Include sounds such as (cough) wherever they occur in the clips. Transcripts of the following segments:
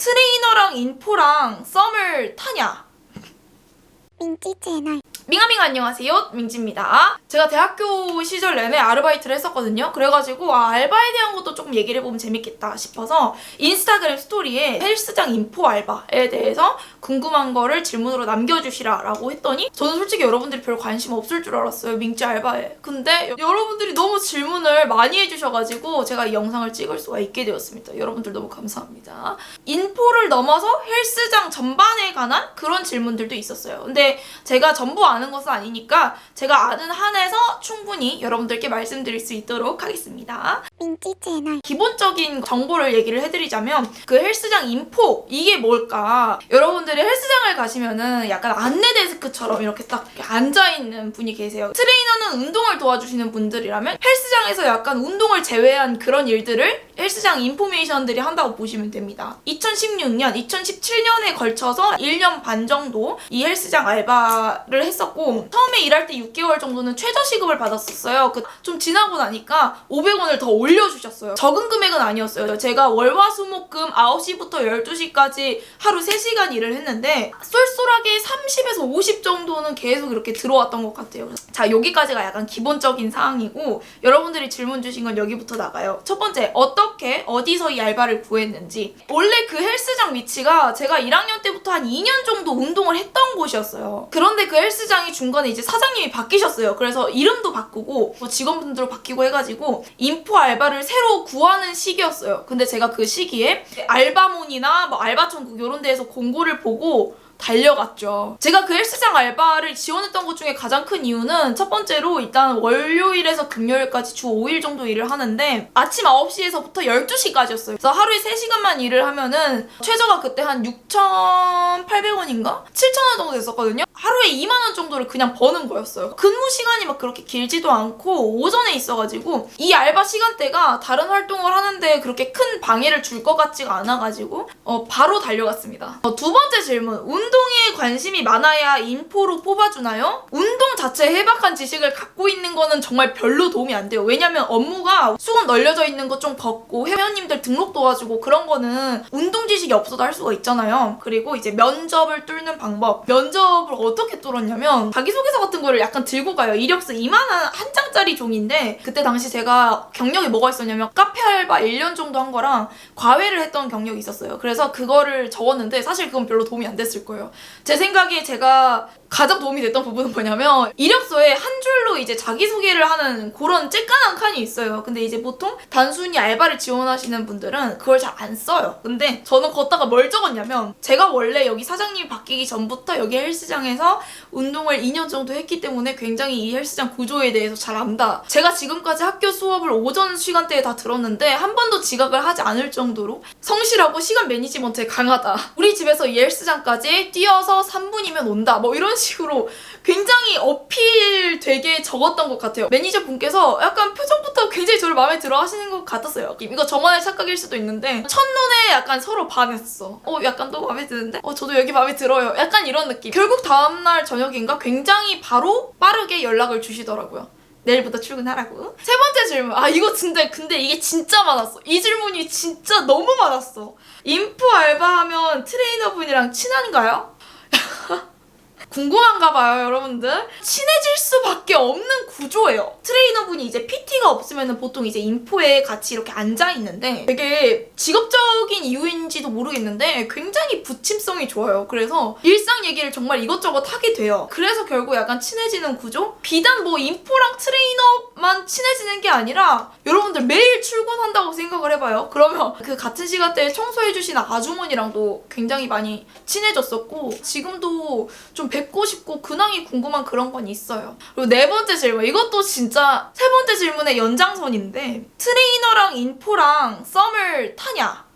트레이너랑 인포랑 썸을 타냐? 민지 채널 밍아밍 안녕하세요. 민지입니다. 제가 대학교 시절 내내 아르바이트를 했었거든요. 그래가지고 아, 알바에 대한 것도 조금 얘기를 해보면 재밌겠다 싶어서 인스타그램 스토리에 헬스장 인포 알바에 대해서 궁금한 거를 질문으로 남겨주시라 라고 했더니 저는 솔직히 여러분들이 별 관심 없을 줄 알았어요. 민지 알바에. 근데 여러분들이 너무 질문을 많이 해주셔가지고 제가 이 영상을 찍을 수가 있게 되었습니다. 여러분들 너무 감사합니다. 인포를 넘어서 헬스장 전반에 관한 그런 질문들도 있었어요. 근데 제가 전부 아는 것은 아니니까 제가 아는 한에서 충분히 여러분들께 말씀드릴 수 있도록 하겠습니다. 민지 채널 기본적인 정보를 얘기를 해드리자면 그 헬스장 인포 이게 뭘까? 여러분들이 헬스장을 가시면은 약간 안내 데스크처럼 이렇게 딱 앉아 있는 분이 계세요. 트레이너는 운동을 도와주시는 분들이라면 헬스장에서 약간 운동을 제외한 그런 일들을 헬스장 인포메이션들이 한다고 보시면 됩니다. 2016년, 2017년에 걸쳐서 1년 반 정도 이 헬스장 알바를 했 었고 처음에 일할 때 6개월 정도는 최저 시급을 받았었어요. 그 좀 지나고 나니까 500원을 더 올려주셨어요. 적은 금액은 아니었어요. 제가 월화수목금 9시부터 12시까지 하루 3시간 일을 했는데 쏠쏠하게 30에서 50 정도는 계속 이렇게 들어왔던 것 같아요. 자 여기까지가 약간 기본적인 사항이고 여러분들이 질문 주신 건 여기부터 나가요. 첫 번째 어떻게 어디서 이 알바를 구했는지 원래 그 헬스장 위치가 제가 1학년 때부터 한 2년 정도 운동을 했던 곳이었어요. 그런데 그 헬스장 이 중간에 이제 사장님이 바뀌셨어요. 그래서 이름도 바꾸고 뭐 직원분들도 바뀌고 해가지고 인포 알바를 새로 구하는 시기였어요. 근데 제가 그 시기에 알바몬이나 뭐 알바천국 이런 데에서 공고를 보고 달려갔죠. 제가 그 헬스장 알바를 지원했던 것 중에 가장 큰 이유는 첫 번째로 일단 월요일에서 금요일까지 주 5일 정도 일을 하는데 아침 9시에서부터 12시까지였어요. 그래서 하루에 3시간만 일을 하면은 최저가 그때 한 6,800원인가? 7,000원 정도 됐었거든요. 하루에 2만 원 정도를 그냥 버는 거였어요. 근무 시간이 막 그렇게 길지도 않고 오전에 있어가지고 이 알바 시간대가 다른 활동을 하는데 그렇게 큰 방해를 줄 것 같지가 않아가지고 어, 바로 달려갔습니다. 어, 두 번째 질문. 운 동에 관심이 많아야 인포로 뽑아주나요? 운동 자체에 해박한 지식을 갖고 있는 거는 정말 별로 도움이 안 돼요. 왜냐면 업무가 수건 널려져 있는 거좀 걷고 회원님들 등록 도와주고 그런 거는 운동 지식이 없어도 할 수가 있잖아요. 그리고 이제 면접을 뚫는 방법. 면접을 어떻게 뚫었냐면 자기소개서 같은 거를 약간 들고 가요. 이력서 이만한 한 장짜리 종인데 그때 당시 제가 경력이 뭐가 있었냐면 카페 알바 1년 정도 한 거랑 과외를 했던 경력이 있었어요. 그래서 그거를 적었는데 사실 그건 별로 도움이 안 됐을 거예요. 제 생각에 제가 가장 도움이 됐던 부분은 뭐냐면 이력서에 한 줄로 이제 자기소개를 하는 그런 쬐깐한 칸이 있어요. 근데 이제 보통 단순히 알바를 지원하시는 분들은 그걸 잘 안 써요. 근데 저는 걷다가 뭘 적었냐면 제가 원래 여기 사장님이 바뀌기 전부터 여기 헬스장에서 운동을 2년 정도 했기 때문에 굉장히 이 헬스장 구조에 대해서 잘 안다. 제가 지금까지 학교 수업을 오전 시간대에 다 들었는데 한 번도 지각을 하지 않을 정도로 성실하고 시간 매니지먼트에 강하다. 우리 집에서 이 헬스장까지 뛰어서 3분이면 온다. 뭐 이런 식으로 굉장히 어필 되게 적었던 것 같아요. 매니저 분께서 약간 표정부터 굉장히 저를 마음에 들어 하시는 것 같았어요. 이거 저만의 착각일 수도 있는데 첫눈에 약간 서로 반했어. 어, 약간 또 마음에 드는데? 어, 저도 여기 마음에 들어요. 약간 이런 느낌. 결국 다음날 저녁인가 굉장히 바로 빠르게 연락을 주시더라고요. 내일부터 출근하라고. 세 번째 질문. 아, 이거 진짜, 근데 이게 진짜 많았어. 이 질문이 진짜 너무 많았어. 인프 알바하면 트레이너분이랑 친한가요? 궁금한가 봐요, 여러분들. 친해질 수밖에 없는 구조예요. 트레이너분이 이제 PT가 없으면 보통 이제 인포에 같이 이렇게 앉아 있는데 되게 직업적인 이유인지도 모르겠는데 굉장히 부침성이 좋아요. 그래서 일상 얘기를 정말 이것저것 하게 돼요. 그래서 결국 약간 친해지는 구조? 비단 뭐 인포랑 트레이너만 친해지는 게 아니라 여러분들 매일 출근한다고 생각을 해봐요. 그러면 그 같은 시간대에 청소해주시는 아주머니랑도 굉장히 많이 친해졌었고 지금도 좀 뵙고 싶고 근황이 궁금한 그런 건 있어요. 그리고 네 번째 질문 이것도 진짜 세 번째 질문의 연장선인데 트레이너랑 인포랑 썸을 타냐?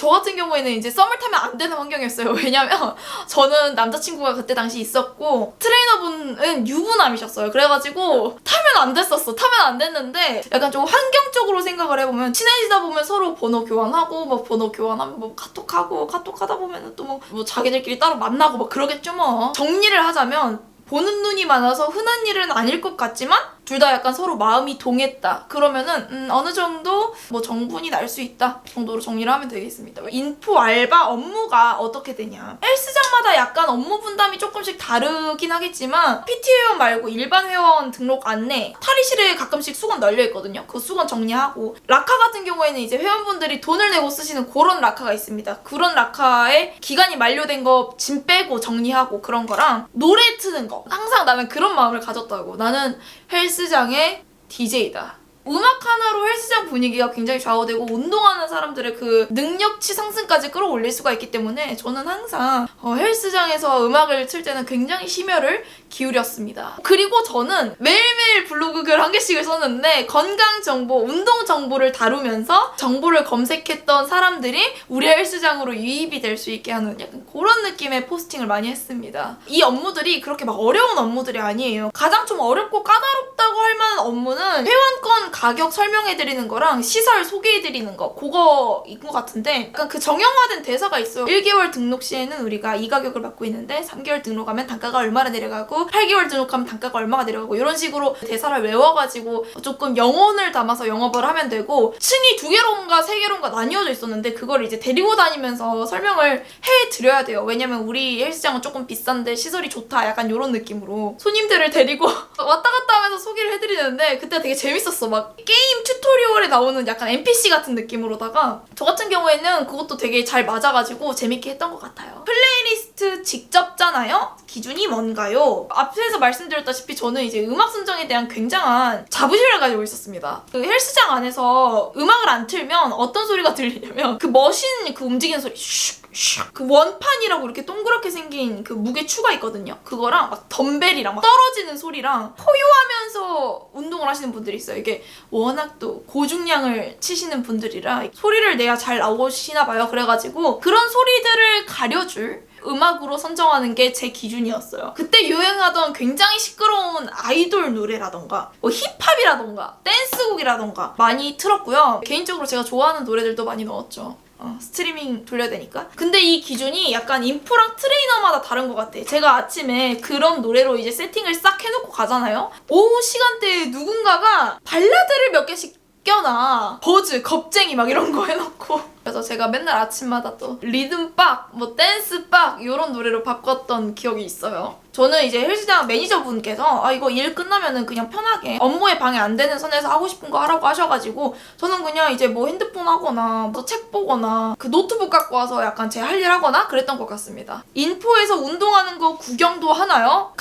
저 같은 경우에는 이제 썸을 타면 안 되는 환경이었어요. (laughs) 왜냐면 저는 남자친구가 그때 당시 있었고 트레이너분은 유부남이셨어요. 그래가지고 타면 안 됐었어. 타면 안 됐는데 약간 좀 환경적으로 생각을 해보면 친해지다 보면 서로 번호 교환하고 뭐 번호 교환하면 뭐 카톡하고 카톡하다 보면은 또뭐 뭐 자기들끼리 따로 만나고 막 그러겠죠 뭐. 정리를 하자면 보는 눈이 많아서 흔한 일은 아닐 것 같지만 둘 다 약간 서로 마음이 동했다. 그러면은 음, 어느 정도 뭐 정분이 날 수 있다 정도로 정리를 하면 되겠습니다. 인포 알바 업무가 어떻게 되냐? 헬스장마다 약간 업무 분담이 조금씩 다르긴 하겠지만 PT 회원 말고 일반 회원 등록 안내 탈의실에 가끔씩 수건 널려 있거든요. 그 수건 정리하고 라카 같은 경우에는 이제 회원분들이 돈을 내고 쓰시는 그런 라카가 있습니다. 그런 라카에 기간이 만료된 거 짐 빼고 정리하고 그런 거랑 노래 트는 거 항상 나는 그런 마음을 가졌다고 나는 헬스장의 DJ다. 음악 하나로 헬스장 분위기가 굉장히 좌우되고 운동하는 사람들의 그 능력치 상승까지 끌어올릴 수가 있기 때문에 저는 항상 어, 헬스장에서 음악을 틀 때는 굉장히 심혈을 기울였습니다. 그리고 저는 매일매일 블로그 글 한 개씩을 썼는데 건강 정보, 운동 정보를 다루면서 정보를 검색했던 사람들이 우리 헬스장으로 유입이 될 수 있게 하는 약간 그런 느낌의 포스팅을 많이 했습니다. 이 업무들이 그렇게 막 어려운 업무들이 아니에요. 가장 좀 어렵고 까다롭다고 할 만한 업무는 회원권 가격 설명해드리는 거랑 시설 소개해드리는 거 그거인 것 같은데 약간 그 정형화된 대사가 있어요. 1개월 등록 시에는 우리가 이 가격을 받고 있는데 3개월 등록하면 단가가 얼마나 내려가고 8개월 등록하면 단가가 얼마가 내려가고 이런 식으로 대사를 외워가지고 조금 영혼을 담아서 영업을 하면 되고 층이 두 개론가 세 개론가 나뉘어져 있었는데 그걸 이제 데리고 다니면서 설명을 해드려야 돼요. 왜냐면 우리 헬스장은 조금 비싼데 시설이 좋다 약간 이런 느낌으로 손님들을 데리고 (laughs) 왔다 갔다 하면서 소개를 해드리는데 그때 되게 재밌었어. 막 게임 튜토리얼에 나오는 약간 NPC 같은 느낌으로다가 저 같은 경우에는 그것도 되게 잘 맞아가지고 재밌게 했던 것 같아요. 플레이 리스트 직접 짜나요? 기준이 뭔가요? 앞에서 말씀드렸다시피 저는 이제 음악 선정에 대한 굉장한 자부심을 가지고 있었습니다. 그 헬스장 안에서 음악을 안 틀면 어떤 소리가 들리냐면 그 머신 그 움직이는 소리 슉 슉. 그 원판이라고 이렇게 동그랗게 생긴 그 무게 추가 있거든요. 그거랑 막 덤벨이랑 막 떨어지는 소리랑 포효하면서 운동을 하시는 분들이 있어요. 이게 워낙 또 고중량을 치시는 분들이라 소리를 내야 잘 나오시나 봐요. 그래가지고 그런 소리들을 가려줄 음악으로 선정하는 게 제 기준이었어요. 그때 유행하던 굉장히 시끄러운 아이돌 노래라던가 뭐 힙합이라던가 댄스곡이라던가 많이 틀었고요. 개인적으로 제가 좋아하는 노래들도 많이 넣었죠. 어, 스트리밍 돌려야 되니까. 근데 이 기준이 약간 인프랑 트레이너마다 다른 것 같아. 제가 아침에 그런 노래로 이제 세팅을 싹 해놓고 가잖아요. 오후 시간대에 누군가가 발라드를 몇 개씩 껴놔. 버즈, 겁쟁이 막 이런 거 해놓고. 그래서 제가 맨날 아침마다 또 리듬박, 뭐 댄스박 이런 노래로 바꿨던 기억이 있어요. 저는 이제 헬스장 매니저분께서 아 이거 일 끝나면은 그냥 편하게 업무에 방해 안 되는 선에서 하고 싶은 거 하라고 하셔가지고 저는 그냥 이제 뭐 핸드폰 하거나 뭐 책 보거나 그 노트북 갖고 와서 약간 제 할 일 하거나 그랬던 것 같습니다. 인포에서 운동하는 거 구경도 하나요?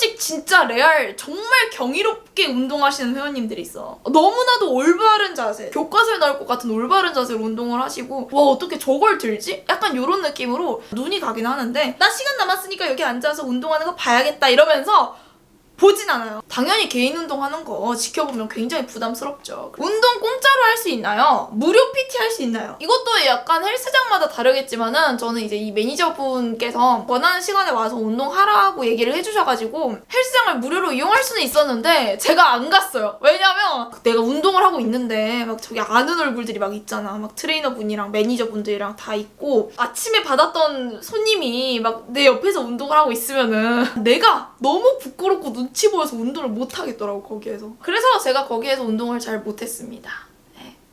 가끔씩 진짜 레알 정말 경이롭게 운동하시는 회원님들이 있어. 너무나도 올바른 자세, 교과서에 나올 것 같은 올바른 자세로 운동을 하시고 와 어떻게 저걸 들지? 약간 이런 느낌으로 눈이 가긴 하는데 나 시간 남았으니까 여기 앉아서 운동하는 거 봐야겠다 이러면서 보진 않아요. 당연히 개인 운동하는 거 지켜보면 굉장히 부담스럽죠. 운동 공짜로 할 수 있나요? 무료 PT 할 수 있나요? 이것도 약간 헬스장마다 다르겠지만은 저는 이제 이 매니저분께서 원하는 시간에 와서 운동하라고 얘기를 해주셔가지고 헬스장을 무료로 이용할 수는 있었는데 제가 안 갔어요. 왜냐면 내가 운동을 하고 있는데 막 저기 아는 얼굴들이 막 있잖아. 막 트레이너분이랑 매니저분들이랑 다 있고 아침에 받았던 손님이 막 내 옆에서 운동을 하고 있으면은 내가 너무 부끄럽고 눈치 보여서 운동을 못 하겠더라고 거기에서. 그래서 제가 거기에서 운동을 잘 못했습니다.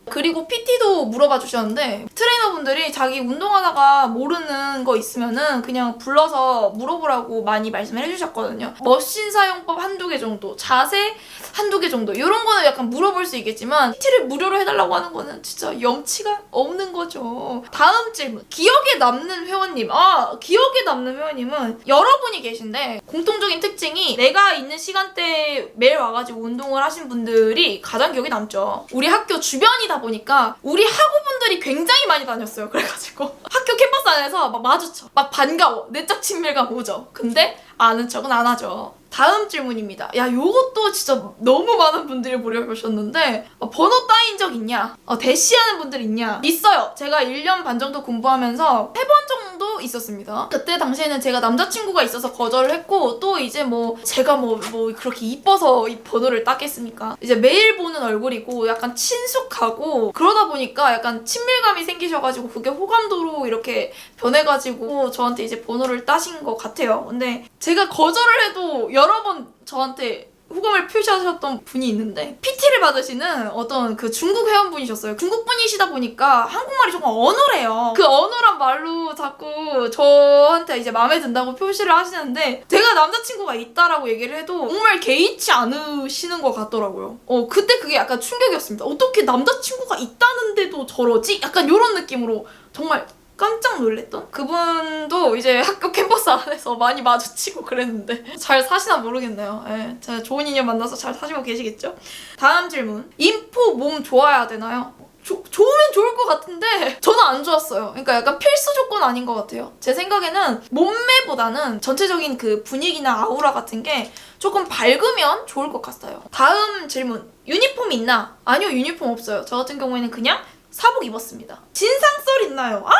네. 그리고 PT도 물어봐 주셨는데 트레이너분들이 자기 운동하다가 모르는 거 있으면은 그냥 불러서 물어보라고 많이 말씀을 해주셨거든요. 머신 사용법 한두 개 정도, 자세 한두 개 정도 이런 거는 약간 물어볼 수 있겠지만 PT를 무료로 해달라고 하는 거는 진짜 염치가 없는 거죠. 다음 질문. 기억에 남는 회원님. 아 기억에 남는 회원님은 여러분이 계신데 공통적인 특징이 내가 있는 시간대에 매일 와가지고 운동을 하신 분들이 가장 기억에 남죠. 우리 학교 주변이 다 보니까 우리 학우분들이 굉장히 많이 다녔어요. 그래가지고 (laughs) 학교 캠퍼스 안에서 막 마주쳐. 막 반가워. 내적 친밀감 오죠. 근데 아는 척은 안 하죠. 다음 질문입니다. 야, 요것도 진짜 너무 많은 분들이 물어보셨는데 어, 번호 따인 적 있냐? 어, 대시하는 분들 있냐? 있어요. 제가 1년 반 정도 공부하면서 3번 정도 있었습니다. 그때 당시에는 제가 남자친구가 있어서 거절을 했고 또 이제 뭐 제가 뭐, 뭐 그렇게 이뻐서 이 번호를 따겠습니까? 이제 매일 보는 얼굴이고 약간 친숙하고 그러다 보니까 약간 친밀감이 생기셔가지고 그게 호감도로 이렇게 변해가지고 저한테 이제 번호를 따신 것 같아요. 근데 제가 거절을 해도 여러 번 저한테 호감을 표시하셨던 분이 있는데 PT를 받으시는 어떤 그 중국 회원분이셨어요. 중국 분이시다 보니까 한국말이 조금 어눌해요. 그 어눌한 말로 자꾸 저한테 이제 마음에 든다고 표시를 하시는데 제가 남자친구가 있다라고 얘기를 해도 정말 개의치 않으시는 것 같더라고요. 어 그때 그게 약간 충격이었습니다. 어떻게 남자친구가 있다는데도 저러지? 약간 이런 느낌으로 정말 깜짝 놀랬던 그분도 이제 학교 캠퍼스 안에서 많이 마주치고 그랬는데 잘 사시나 모르겠네요. 예, 제가 좋은 인연 만나서 잘 사시고 계시겠죠? 다음 질문. 인포 몸 좋아야 되나요? 조- 좋으면 좋을 것 같은데 저는 안 좋았어요. 그러니까 약간 필수 조건 아닌 것 같아요. 제 생각에는 몸매보다는 전체적인 그 분위기나 아우라 같은 게 조금 밝으면 좋을 것 같아요. 다음 질문. 유니폼 있나? 아니요, 유니폼 없어요. 저 같은 경우에는 그냥 사복 입었습니다. 진상썰 있나요? 아,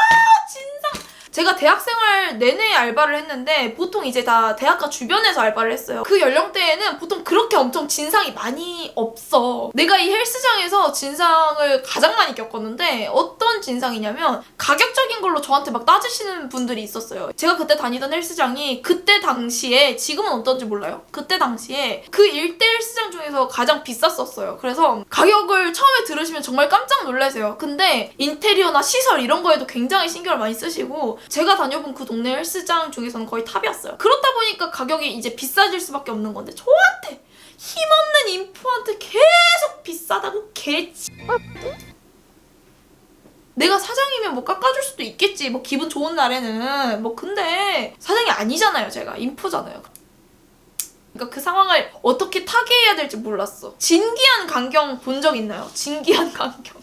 진상! 제가 대학생활 내내 알바를 했는데 보통 이제 다 대학가 주변에서 알바를 했어요. 그 연령대에는 보통 그렇게 엄청 진상이 많이 없어. 내가 이 헬스장에서 진상을 가장 많이 겪었는데 어떤 진상이냐면 가격적인 걸로 저한테 막 따지시는 분들이 있었어요. 제가 그때 다니던 헬스장이 그때 당시에 지금은 어떤지 몰라요. 그때 당시에 그 일대 헬스장 중에서 가장 비쌌었어요. 그래서 가격을 처음에 들으시면 정말 깜짝 놀라세요. 근데 인테리어나 시설 이런 거에도 굉장히 신경을 많이 쓰시고 제가 다녀본 그 동네 헬스장 중에서는 거의 탑이었어요. 그렇다 보니까 가격이 이제 비싸질 수밖에 없는 건데 저한테 힘없는 인프한테 계속 비싸다고 개치 내가 사장이면 뭐 깎아줄 수도 있겠지. 뭐 기분 좋은 날에는. 뭐 근데 사장이 아니잖아요. 제가 인프잖아요. 그러니까 그 상황을 어떻게 타개해야 될지 몰랐어. 진기한 강경 본 적 있나요? 진기한 (laughs) 강경.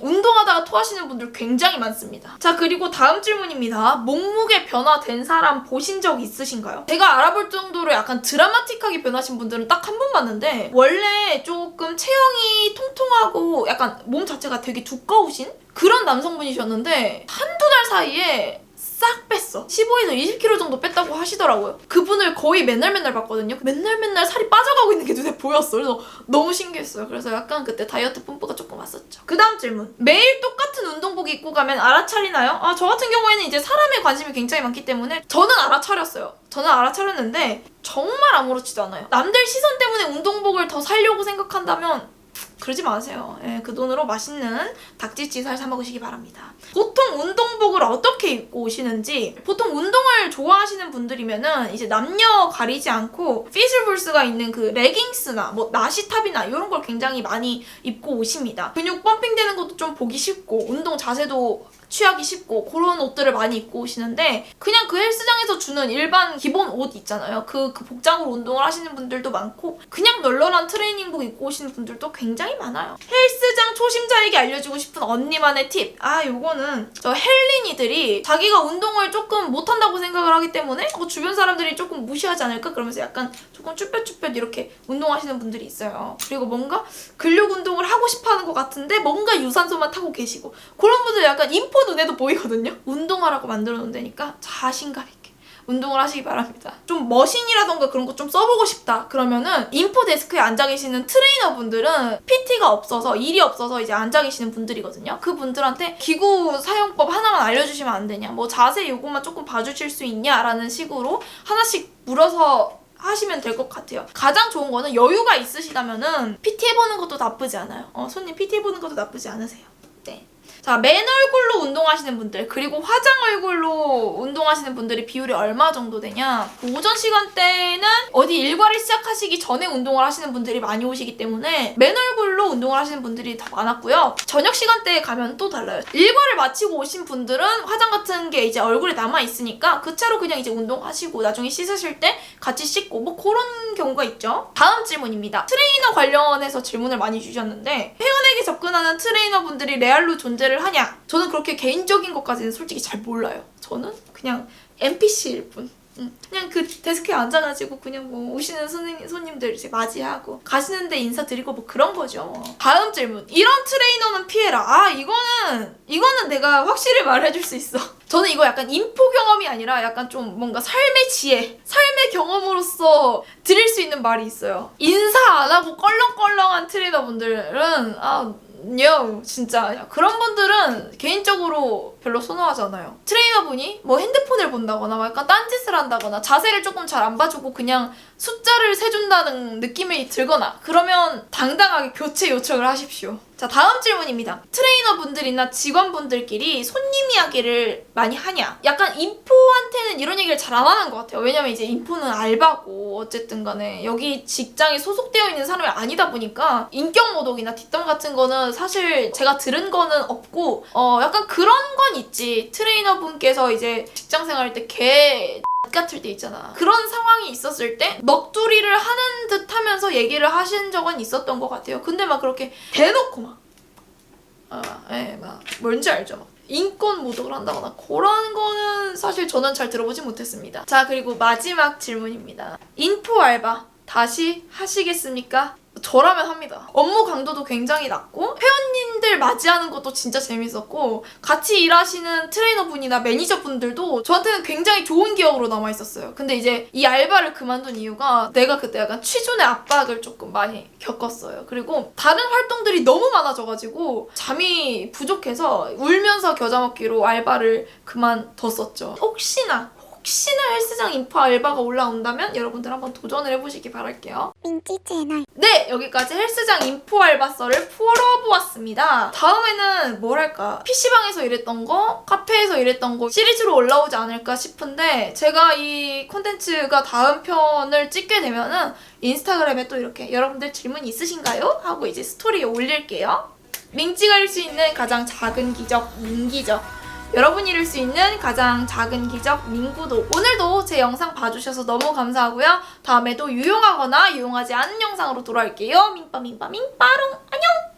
운동하다가 토하시는 분들 굉장히 많습니다. 자, 그리고 다음 질문입니다. 몸무게 변화된 사람 보신 적 있으신가요? 제가 알아볼 정도로 약간 드라마틱하게 변하신 분들은 딱한번 봤는데, 원래 조금 체형이 통통하고 약간 몸 자체가 되게 두꺼우신 그런 남성분이셨는데, 한두 달 사이에 싹 뺐어. 15에서 20kg 정도 뺐다고 하시더라고요. 그분을 거의 맨날 맨날 봤거든요. 맨날 맨날 살이 빠져가고 있는 게 눈에 보였어. 그래서 너무 신기했어요. 그래서 약간 그때 다이어트 뿜뿌가 조금 왔었죠. 그 다음 질문. 매일 똑같은 운동복 입고 가면 알아차리나요? 아, 저 같은 경우에는 이제 사람에 관심이 굉장히 많기 때문에 저는 알아차렸어요. 저는 알아차렸는데 정말 아무렇지도 않아요. 남들 시선 때문에 운동복을 더 살려고 생각한다면 그러지 마세요. 예, 그 돈으로 맛있는 닭지찌살 사 먹으시기 바랍니다. 보통 운동복을 어떻게 입고 오시는지 보통 운동을 좋아하시는 분들이면은 이제 남녀 가리지 않고 피슬불스가 있는 그 레깅스나 뭐 나시탑이나 이런 걸 굉장히 많이 입고 오십니다. 근육 펌핑되는 것도 좀 보기 쉽고 운동 자세도 취하기 쉽고 그런 옷들을 많이 입고 오시는데 그냥 그 헬스장에서 주는 일반 기본 옷 있잖아요. 그, 그 복장으로 운동을 하시는 분들도 많고 그냥 널널한 트레이닝복 입고 오시는 분들도 굉장히 많아요. 헬스장 초심자에게 알려주고 싶은 언니만의 팁. 아 요거는 저 헬린이들이 자기가 운동을 조금 못한다고 생각을 하기 때문에 어, 주변 사람들이 조금 무시하지 않을까 그러면서 약간 조금 쭈뼛쭈뼛 이렇게 운동하시는 분들이 있어요. 그리고 뭔가 근력 운동을 하고 싶어 하는 것 같은데 뭔가 유산소만 타고 계시고 그런 분들 약간 인포 눈에도 보이거든요. 운동하라고 만들어 놓은 데니까 자신감 있게 운동을 하시기 바랍니다. 좀 머신이라던가 그런 거 좀 써보고 싶다. 그러면은 인포 데스크에 앉아 계시는 트레이너 분들은 PT가 없어서 일이 없어서 이제 앉아 계시는 분들이거든요. 그 분들한테 기구 사용법 하나만 알려주시면 안 되냐? 뭐 자세 요것만 조금 봐주실 수 있냐?라는 식으로 하나씩 물어서 하시면 될 것 같아요. 가장 좋은 거는 여유가 있으시다면은 PT 해보는 것도 나쁘지 않아요. 어, 손님 PT 해보는 것도 나쁘지 않으세요. 네. 자, 맨 얼굴로 운동하시는 분들, 그리고 화장 얼굴로 운동하시는 분들의 비율이 얼마 정도 되냐? 오전 시간대에는 어디 일과를 시작하시기 전에 운동을 하시는 분들이 많이 오시기 때문에 맨 얼굴로 운동을 하시는 분들이 더 많았고요. 저녁 시간대에 가면 또 달라요. 일과를 마치고 오신 분들은 화장 같은 게 이제 얼굴에 남아 있으니까 그 채로 그냥 이제 운동하시고 나중에 씻으실 때 같이 씻고 뭐 그런 경우가 있죠. 다음 질문입니다. 트레이너 관련해서 질문을 많이 주셨는데 회원에게 접근하는 트레이너분들이 레알로 존재 를 하냐? 저는 그렇게 개인적인 것까지는 솔직히 잘 몰라요. 저는 그냥 NPC일 뿐. 응. 그냥 그 데스크에 앉아가지고 그냥 뭐 오시는 손님, 손님들 이제 맞이하고 가시는데 인사드리고 뭐 그런 거죠. 다음 질문. 이런 트레이너는 피해라. 아 이거는 이거는 내가 확실히 말해줄 수 있어. (laughs) 저는 이거 약간 인포 경험이 아니라 약간 좀 뭔가 삶의 지혜, 삶의 경험으로서 드릴 수 있는 말이 있어요. 인사 안 하고 껄렁껄렁한 트레이너분들은 아, no, 진짜 그런 분들은 개인적으로 별로 선호하지 않아요. 트레이너분이 뭐 핸드폰을 본다거나 뭐 약간 딴짓을 한다거나 자세를 조금 잘 안 봐주고 그냥 숫자를 세준다는 느낌이 들거나 그러면 당당하게 교체 요청을 하십시오. 자 다음 질문입니다. 트레이너분들이나 직원분들끼리 손님 이야기를 많이 하냐? 약간 인포한테는 이런 얘기를 잘 안 하는 것 같아요. 왜냐면 이제 인포는 알바고 어쨌든 간에 여기 직장에 소속되어 있는 사람이 아니다 보니까 인격 모독이나 뒷담 같은 거는 사실 제가 들은 거는 없고 어 약간 그런 건 있지. 트레이너분께서 이제 직장 생활할 때개 같을 때 있잖아. 그런 상황이 있었을 때 넋두리를 하는 듯 하면서 얘기를 하신 적은 있었던 것 같아요. 근데 막 그렇게 대놓고 막, 아, 예, 막, 뭔지 알죠? 막. 인권 모독을 한다거나 그런 거는 사실 저는 잘 들어보지 못했습니다. 자, 그리고 마지막 질문입니다. 인포 알바 다시 하시겠습니까? 저라면 합니다. 업무 강도도 굉장히 낮고 회원님들 맞이하는 것도 진짜 재밌었고 같이 일하시는 트레이너분이나 매니저분들도 저한테는 굉장히 좋은 기억으로 남아 있었어요. 근데 이제 이 알바를 그만둔 이유가 내가 그때 약간 취준의 압박을 조금 많이 겪었어요. 그리고 다른 활동들이 너무 많아져가지고 잠이 부족해서 울면서 겨자 먹기로 알바를 그만뒀었죠. 혹시나 혹시나 헬스장 인포 알바가 올라온다면 여러분들 한번 도전을 해보시기 바랄게요. 민지 채널 네, 여기까지 헬스장 인포 알바서를 풀어보았습니다. 다음에는 뭐랄까 PC방에서 일했던 거, 카페에서 일했던 거 시리즈로 올라오지 않을까 싶은데 제가 이 콘텐츠가 다음 편을 찍게 되면은 인스타그램에 또 이렇게 여러분들 질문 있으신가요? 하고 이제 스토리에 올릴게요. 밍찌가 이룰 수 있는 가장 작은 기적, 민기적. 여러분이 이룰 수 있는 가장 작은 기적 민구도. 오늘도 제 영상 봐주셔서 너무 감사하고요. 다음에도 유용하거나 유용하지 않은 영상으로 돌아올게요. 민빠 민빠 민빠롱. 안녕